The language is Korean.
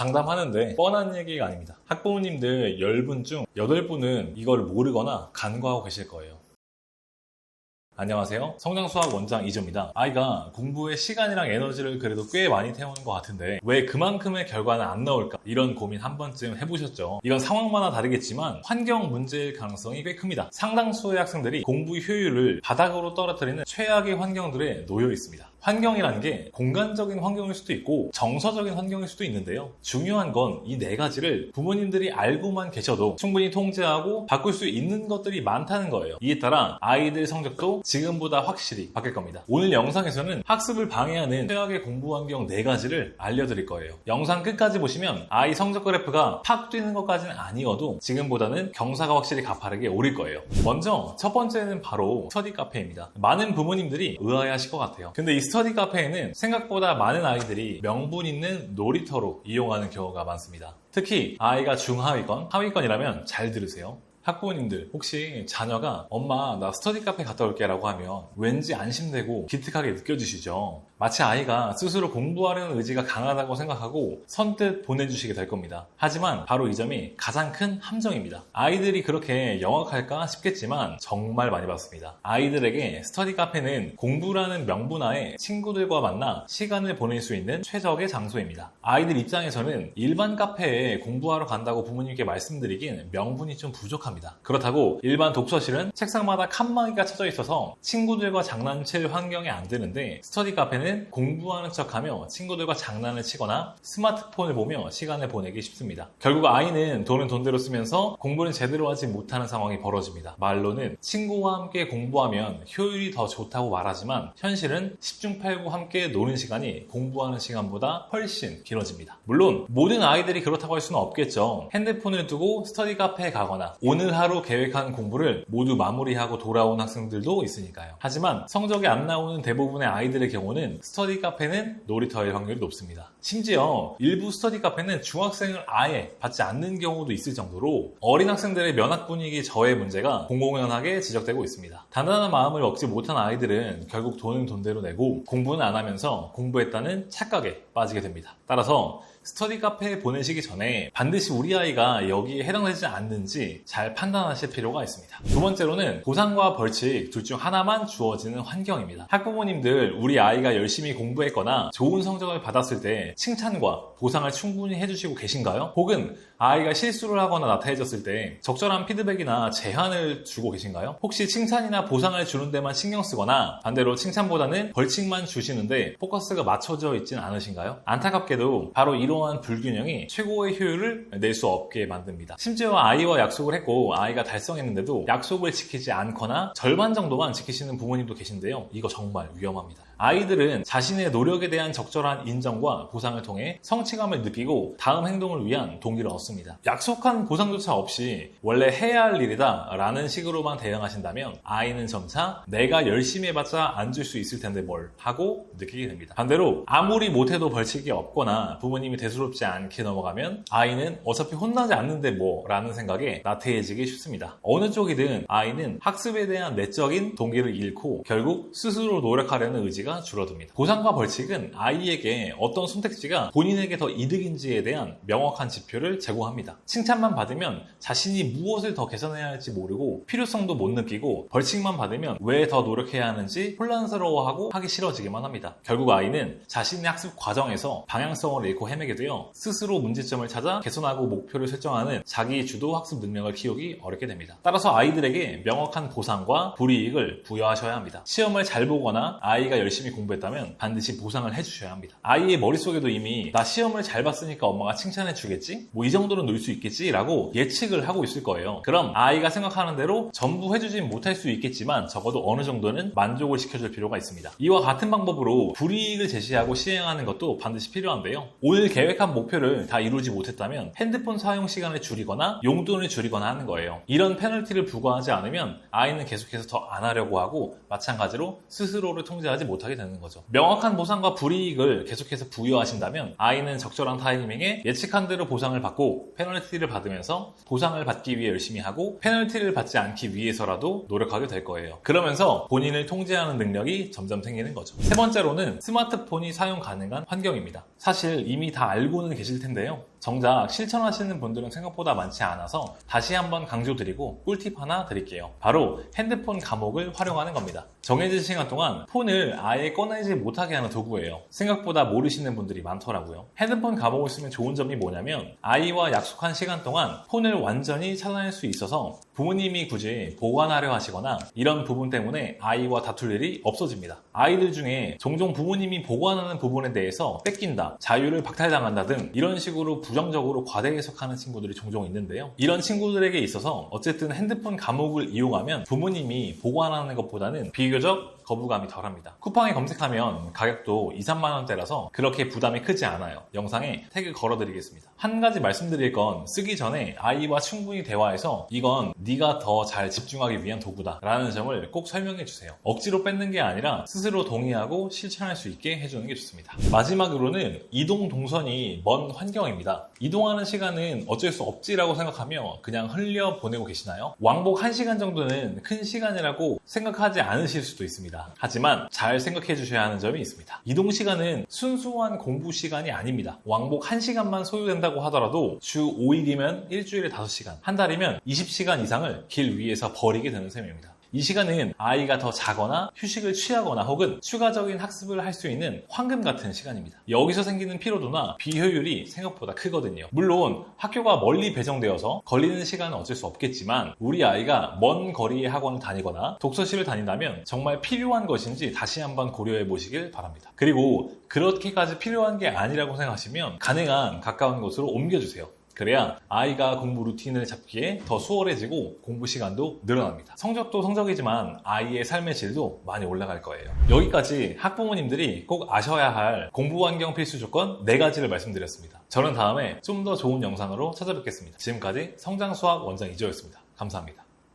장담하는데 뻔한 얘기가 아닙니다. 학부모님들 10분 중 8분은 이걸 모르거나 간과하고 계실 거예요. 안녕하세요. 성장수학 원장 이조입니다. 아이가 공부에 시간이랑 에너지를 그래도 꽤 많이 태우는 것 같은데 왜 그만큼의 결과는 안 나올까? 이런 고민 한 번쯤 해보셨죠? 이건 상황마다 다르겠지만 환경 문제일 가능성이 꽤 큽니다. 상당수의 학생들이 공부 효율을 바닥으로 떨어뜨리는 최악의 환경들에 놓여 있습니다. 환경이라는 게 공간적인 환경일 수도 있고 정서적인 환경일 수도 있는데요. 중요한 건 이 네 가지를 부모님들이 알고만 계셔도 충분히 통제하고 바꿀 수 있는 것들이 많다는 거예요. 이에 따라 아이들 성적도 지금보다 확실히 바뀔 겁니다. 오늘 영상에서는 학습을 방해하는 최악의 공부 환경 네 가지를 알려드릴 거예요. 영상 끝까지 보시면 아이 성적 그래프가 팍 뛰는 것까지는 아니어도 지금보다는 경사가 확실히 가파르게 오를 거예요. 먼저 첫 번째는 바로 스터디 카페입니다. 많은 부모님들이 의아해하실 것 같아요. 근데 이 스터디 카페에는 생각보다 많은 아이들이 명분 있는 놀이터로 이용하는 경우가 많습니다. 특히 아이가 중하위권, 하위권이라면 잘 들으세요. 학부모님들 혹시 자녀가 엄마 나 스터디 카페 갔다 올게 라고 하면 왠지 안심되고 기특하게 느껴지시죠? 마치 아이가 스스로 공부하려는 의지가 강하다고 생각하고 선뜻 보내주시게 될 겁니다. 하지만 바로 이 점이 가장 큰 함정입니다. 아이들이 그렇게 영악할까 싶겠지만 정말 많이 봤습니다. 아이들에게 스터디 카페는 공부라는 명분하에 친구들과 만나 시간을 보낼 수 있는 최적의 장소입니다. 아이들 입장에서는 일반 카페에 공부하러 간다고 부모님께 말씀드리긴 명분이 좀 부족합니다 합니다. 그렇다고 일반 독서실은 책상마다 칸막이가 쳐져 있어서 친구들과 장난칠 환경이 안 되는데 스터디 카페는 공부하는 척하며 친구들과 장난을 치거나 스마트폰을 보며 시간을 보내기 쉽습니다. 결국 아이는 돈은 돈대로 쓰면서 공부는 제대로 하지 못하는 상황이 벌어집니다. 말로는 친구와 함께 공부하면 효율이 더 좋다고 말하지만 현실은 10중 8구 함께 노는 시간이 공부하는 시간보다 훨씬 길어집니다. 물론 모든 아이들이 그렇다고 할 수는 없겠죠. 핸드폰을 두고 스터디 카페에 가거나 오늘 하루 계획한 공부를 모두 마무리하고 돌아온 학생들도 있으니까요. 하지만 성적이 안 나오는 대부분의 아이들의 경우는 스터디 카페는 놀이터일 확률이 높습니다. 심지어 일부 스터디 카페는 중학생을 아예 받지 않는 경우도 있을 정도로 어린 학생들의 면학 분위기 저해 문제가 공공연하게 지적되고 있습니다. 단단한 마음을 먹지 못한 아이들은 결국 돈은 돈대로 내고 공부는 안 하면서 공부했다는 착각에 빠지게 됩니다. 따라서 스터디 카페에 보내시기 전에 반드시 우리 아이가 여기에 해당되지 않는지 잘 판단하실 필요가 있습니다. 두 번째로는 보상과 벌칙 둘 중 하나만 주어지는 환경입니다. 학부모님들 우리 아이가 열심히 공부했거나 좋은 성적을 받았을 때 칭찬과 보상을 충분히 해주시고 계신가요? 혹은 아이가 실수를 하거나 나타해졌을 때 적절한 피드백이나 제한을 주고 계신가요? 혹시 칭찬이나 보상을 주는 데만 신경 쓰거나 반대로 칭찬보다는 벌칙만 주시는데 포커스가 맞춰져 있진 않으신가요? 안타깝게도 바로 이 러한 불균형이 최고의 효율을 낼 수 없게 만듭니다. 심지어 아이와 약속을 했고 아이가 달성했는데도 약속을 지키지 않거나 절반 정도만 지키시는 부모님도 계신데요. 이거 정말 위험합니다. 아이들은 자신의 노력에 대한 적절한 인정과 보상을 통해 성취감을 느끼고 다음 행동을 위한 동기를 얻습니다. 약속한 보상조차 없이 원래 해야 할 일이다 라는 식으로만 대응하신다면 아이는 점차 내가 열심히 해봤자 안 줄 수 있을 텐데 뭘 하고 느끼게 됩니다. 반대로 아무리 못해도 벌칙이 없거나 부모님이 대수롭지 않게 넘어가면 아이는 어차피 혼나지 않는데 뭐 라는 생각에 나태해지기 쉽습니다. 어느 쪽이든 아이는 학습에 대한 내적인 동기를 잃고 결국 스스로 노력하려는 의지가 줄어듭니다. 보상과 벌칙은 아이에게 어떤 선택지가 본인에게 더 이득인지에 대한 명확한 지표를 제공합니다. 칭찬만 받으면 자신이 무엇을 더 개선해야 할지 모르고 필요성도 못 느끼고 벌칙만 받으면 왜 더 노력해야 하는지 혼란스러워하고 하기 싫어지기만 합니다. 결국 아이는 자신의 학습 과정에서 방향성을 잃고 헤매게 되어 스스로 문제점을 찾아 개선하고 목표를 설정하는 자기 주도 학습 능력을 키우기 어렵게 됩니다. 따라서 아이들에게 명확한 보상과 불이익을 부여하셔야 합니다. 시험을 잘 보거나 아이가 열심히 공부했다면 반드시 보상을 해주셔야 합니다. 아이의 머릿속에도 이미 나 시험을 잘 봤으니까 엄마가 칭찬해 주겠지? 뭐 이 정도는 놀 수 있겠지? 라고 예측을 하고 있을 거예요. 그럼 아이가 생각하는 대로 전부 해주진 못할 수 있겠지만 적어도 어느 정도는 만족을 시켜줄 필요가 있습니다. 이와 같은 방법으로 불이익을 제시하고 시행하는 것도 반드시 필요한데요. 오늘 계획한 목표를 다 이루지 못했다면 핸드폰 사용 시간을 줄이거나 용돈을 줄이거나 하는 거예요. 이런 페널티를 부과하지 않으면 아이는 계속해서 더 안 하려고 하고 마찬가지로 스스로를 통제하지 못하게 못하게 되는 거죠. 명확한 보상과 불이익을 계속해서 부여하신다면 아이는 적절한 타이밍에 예측한 대로 보상을 받고 페널티를 받으면서 보상을 받기 위해 열심히 하고 페널티를 받지 않기 위해서라도 노력하게 될 거예요. 그러면서 본인을 통제하는 능력이 점점 생기는 거죠. 세 번째로는 스마트폰이 사용 가능한 환경입니다. 사실 이미 다 알고는 계실 텐데요. 정작 실천하시는 분들은 생각보다 많지 않아서 다시 한번 강조드리고 꿀팁 하나 드릴게요. 바로 핸드폰 감옥을 활용하는 겁니다. 정해진 시간 동안 폰을 아예 꺼내지 못하게 하는 도구예요. 생각보다 모르시는 분들이 많더라고요. 핸드폰 감옥을 쓰면 좋은 점이 뭐냐면 아이와 약속한 시간 동안 폰을 완전히 차단할 수 있어서 부모님이 굳이 보관하려 하시거나 이런 부분 때문에 아이와 다툴 일이 없어집니다. 아이들 중에 종종 부모님이 보관하는 부분에 대해서 뺏긴다, 자유를 박탈당한다 등 이런 식으로 부정적으로 과대 해석하는 친구들이 종종 있는데요. 이런 친구들에게 있어서 어쨌든 핸드폰 감옥을 이용하면 부모님이 보관하는 것보다는 비교적 거부감이 덜합니다. 쿠팡에 검색하면 가격도 2, 3만 원대라서 그렇게 부담이 크지 않아요. 영상에 태그 걸어드리겠습니다. 한 가지 말씀드릴 건 쓰기 전에 아이와 충분히 대화해서 이건 네가 더 잘 집중하기 위한 도구다 라는 점을 꼭 설명해 주세요. 억지로 뺏는 게 아니라 스스로 동의하고 실천할 수 있게 해주는 게 좋습니다. 마지막으로는 이동 동선이 먼 환경입니다. 이동하는 시간은 어쩔 수 없지라고 생각하며 그냥 흘려 보내고 계시나요? 왕복 1시간 정도는 큰 시간이라고 생각하지 않으실 수도 있습니다. 하지만 잘 생각해 주셔야 하는 점이 있습니다. 이동 시간은 순수한 공부 시간이 아닙니다. 왕복 1시간만 소요된다고 하더라도 주 5일이면 일주일에 5시간, 한 달이면 20시간 이상을 길 위에서 버리게 되는 셈입니다. 이 시간은 아이가 더 자거나 휴식을 취하거나 혹은 추가적인 학습을 할 수 있는 황금 같은 시간입니다. 여기서 생기는 피로도나 비효율이 생각보다 크거든요. 물론 학교가 멀리 배정되어서 걸리는 시간은 어쩔 수 없겠지만 우리 아이가 먼 거리의 학원을 다니거나 독서실을 다닌다면 정말 필요한 것인지 다시 한번 고려해 보시길 바랍니다. 그리고 그렇게까지 필요한 게 아니라고 생각하시면 가능한 가까운 곳으로 옮겨주세요. 그래야 아이가 공부 루틴을 잡기에 더 수월해지고 공부 시간도 늘어납니다. 성적도 성적이지만 아이의 삶의 질도 많이 올라갈 거예요. 여기까지 학부모님들이 꼭 아셔야 할 공부 환경 필수 조건 4가지를 말씀드렸습니다. 저는 다음에 좀 더 좋은 영상으로 찾아뵙겠습니다. 지금까지 성장수학 원장 이조였습니다. 감사합니다.